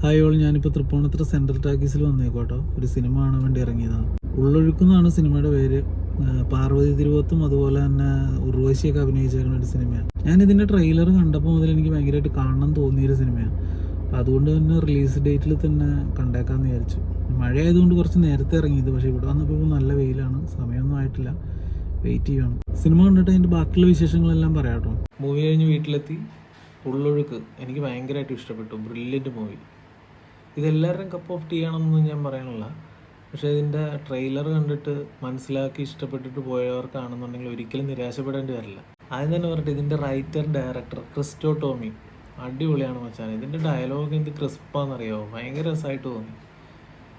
Hi all ഞാനിപ്പോൾ Tripunithura central ടാക്കീസിൽ വന്നേക്കോട്ടോ ഒരു cinema കാണാൻ വേണ്ടി ഇറങ്ങിയതാണ്. ഉള്ളൊഴുക്കുന്നാണ് സിനിമയുടെ പേര്. പാർവതി തിരുവത്തും അതുപോലെ തന്നെ ഉർവശിയൊക്കെ അഭിനയിച്ചേക്കുന്ന ഒരു സിനിമയാണ്. ഞാൻ ഇതിന്റെ ട്രെയിലർ കണ്ടപ്പോൾ മുതൽ എനിക്ക് ഭയങ്കരമായിട്ട് കാണണം തോന്നിയൊരു സിനിമയാണ്. അപ്പോൾ അതുകൊണ്ട് തന്നെ റിലീസ് ഡേറ്റിൽ തന്നെ കണ്ടേക്കാമെന്ന് വിചാരിച്ചു. മഴയായതുകൊണ്ട് കുറച്ച് നേരത്തെ ഇറങ്ങിയത് പക്ഷേ ഇവിടെ വന്നപ്പോൾ നല്ല വെയിലാണ്. സമയമൊന്നും ആയിട്ടില്ല. വെയിറ്റ് ചെയ്യണം സിനിമ കണ്ടിട്ട് അതിന്റെ ബാക്കിയുള്ള വിശേഷങ്ങളെല്ലാം പറയാം കേട്ടോ. മൂവി കഴിഞ്ഞ് വീട്ടിലെത്തി. ഉള്ളൊഴുക്ക് എനിക്ക് ഭയങ്കരമായിട്ട് ഇഷ്ടപ്പെട്ടു. Brilliant movie. ഇതെല്ലാവരുടെയും cup of tea ആണെന്നൊന്നും ഞാൻ പറയണില്ല പക്ഷേ ഇതിന്റെ ട്രെയിലർ കണ്ടിട്ട് മനസ്സിലാക്കി ഇഷ്ടപ്പെട്ടിട്ട് പോയവർക്കാണെന്നുണ്ടെങ്കിൽ ഒരിക്കലും നിരാശപ്പെടേണ്ടി വരില്ല. ആദ്യം തന്നെ പറഞ്ഞിട്ട് ഇതിന്റെ റൈറ്റർ ഡയറക്ടർ ക്രിസ്റ്റോ ടോമി. അടിപൊളിയാണ് മച്ചാൻ ഇതിന്റെ ഡയലോഗ് എന്ത് ക്രിസ്പാന്നറിയാമോ ഭയങ്കര രസമായിട്ട് തോന്നി.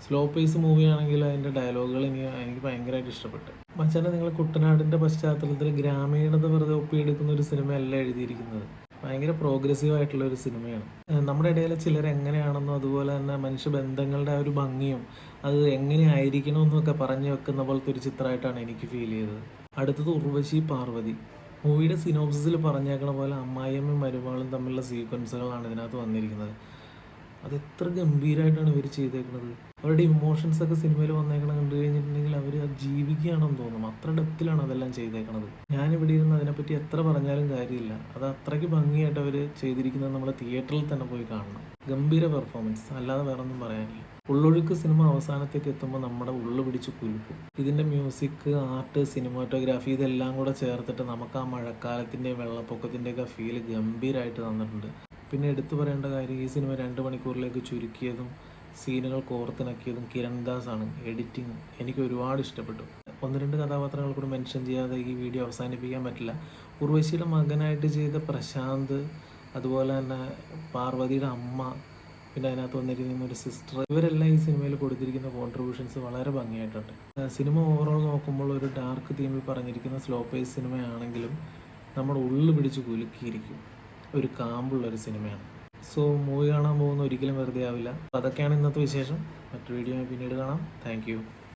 സ്ലോ പേസ് മൂവി ആണെങ്കിൽ അതിന്റെ ഡയലോഗുകൾ എനിക്ക് എനിക്ക് ഭയങ്കരമായിട്ട് ഇഷ്ടപ്പെട്ടു. മച്ചാനെ നിങ്ങൾ കുട്ടനാടിന്റെ പശ്ചാത്തലത്തിൽ ഗ്രാമീണത വെറുതെ ഒപ്പിയെടുക്കുന്ന ഒരു സിനിമയല്ല എഴുതിയിരിക്കുന്നത്. ഭയങ്കര പ്രോഗ്രസീവ് ആയിട്ടുള്ള ഒരു സിനിമയാണ്. നമ്മുടെ ഇടയിലെ ചിലർ എങ്ങനെയാണെന്നും അതുപോലെ തന്നെ മനുഷ്യബന്ധങ്ങളുടെ ആ ഒരു ഭംഗിയും അത് എങ്ങനെയായിരിക്കണം എന്നൊക്കെ പറഞ്ഞു വെക്കുന്ന പോലത്തെ ഒരു ചിത്രമായിട്ടാണ് എനിക്ക് ഫീൽ ചെയ്തത്. അടുത്തത് ഉർവശി പാർവതി. മൂവിയുടെ സിനോപ്സിസിൽ പറഞ്ഞേക്കണ പോലെ അമ്മായിയമ്മയും മരുമകളും തമ്മിലുള്ള സീക്വൻസുകളാണ് ഇതിനകത്ത് വന്നിരിക്കുന്നത്. അത് എത്ര ഗംഭീരമായിട്ടാണ് ഇവർ ചെയ്തേക്കുന്നത് അവരുടെ ഇമോഷൻസ് ഒക്കെ സിനിമയിൽ വന്നേക്കണം കണ്ടു കഴിഞ്ഞിട്ടുണ്ടെങ്കിൽ അവർ ജീവിക്കുകയാണെന്ന് തോന്നും അത്ര ഡെപ്തിലാണ് അതെല്ലാം ചെയ്തേക്കണത്. ഞാനിവിടെ ഇരുന്ന് അതിനെപ്പറ്റി എത്ര പറഞ്ഞാലും കാര്യമില്ല. അത് അത്രയ്ക്ക് ഭംഗിയായിട്ട് അവർ ചെയ്തിരിക്കുന്നത് നമ്മൾ തിയേറ്ററിൽ തന്നെ പോയി കാണണം. ഗംഭീര പെർഫോമൻസ്. അല്ലാതെ വേറൊന്നും പറയാനില്ല. ഉള്ളൊഴുക്ക് സിനിമ അവസാനത്തേക്ക് എത്തുമ്പോൾ നമ്മുടെ ഉള്ളു പിടിച്ച് കുലുക്കും. ഇതിന്റെ മ്യൂസിക് ആർട്ട് സിനിമാറ്റോഗ്രാഫി ഇതെല്ലാം കൂടെ ചേർത്തിട്ട് നമുക്ക് ആ മഴക്കാലത്തിന്റെ വെള്ളപ്പൊക്കത്തിന്റെയൊക്കെ ഫീൽ ഗംഭീരമായിട്ട് തന്നിട്ടുണ്ട്. പിന്നെ എടുത്തു പറയേണ്ട കാര്യം ഈ സിനിമ രണ്ട് മണിക്കൂറിലേക്ക് ചുരുക്കിയതും സീനുകൾ കോർത്തിണക്കിയതും കിരൺ ആണ് എഡിറ്റിംഗ് എനിക്ക് ഒരുപാട് ഇഷ്ടപ്പെട്ടു. ഒന്ന് രണ്ട് കഥാപാത്രങ്ങൾ കൂടി മെൻഷൻ ചെയ്യാതെ ഈ വീഡിയോ അവസാനിപ്പിക്കാൻ പറ്റില്ല. ഉർവശിയുടെ മകനായിട്ട് ചെയ്ത പ്രശാന്ത് അതുപോലെ തന്നെ പാർവതിയുടെ അമ്മ പിന്നെ അതിനകത്ത് വന്നിരിക്കുന്ന ഒരു സിസ്റ്റർ ഇവരെല്ലാം ഈ സിനിമയിൽ കൊടുത്തിരിക്കുന്ന കോൺട്രിബ്യൂഷൻസ് വളരെ ഭംഗിയായിട്ടുണ്ട്. സിനിമ ഓവറോൾ നോക്കുമ്പോൾ ഒരു ഡാർക്ക് തീമിൽ പറഞ്ഞിരിക്കുന്ന സ്ലോ പേസ് സിനിമയാണെങ്കിലും നമ്മുടെ ഉള്ളു പിടിച്ച് കുലുക്കിയിരിക്കും. ഒരു കാമ്പുള്ള ഒരു സിനിമയാണ് സോ മൂവി കാണാൻ പോകുന്ന ഒരിക്കലും വെറുതെ ആവില്ല. അപ്പോൾ അതൊക്കെയാണ് ഇന്നത്തെ വിശേഷം. മറ്റു വീഡിയോ പിന്നീട് കാണാം. താങ്ക്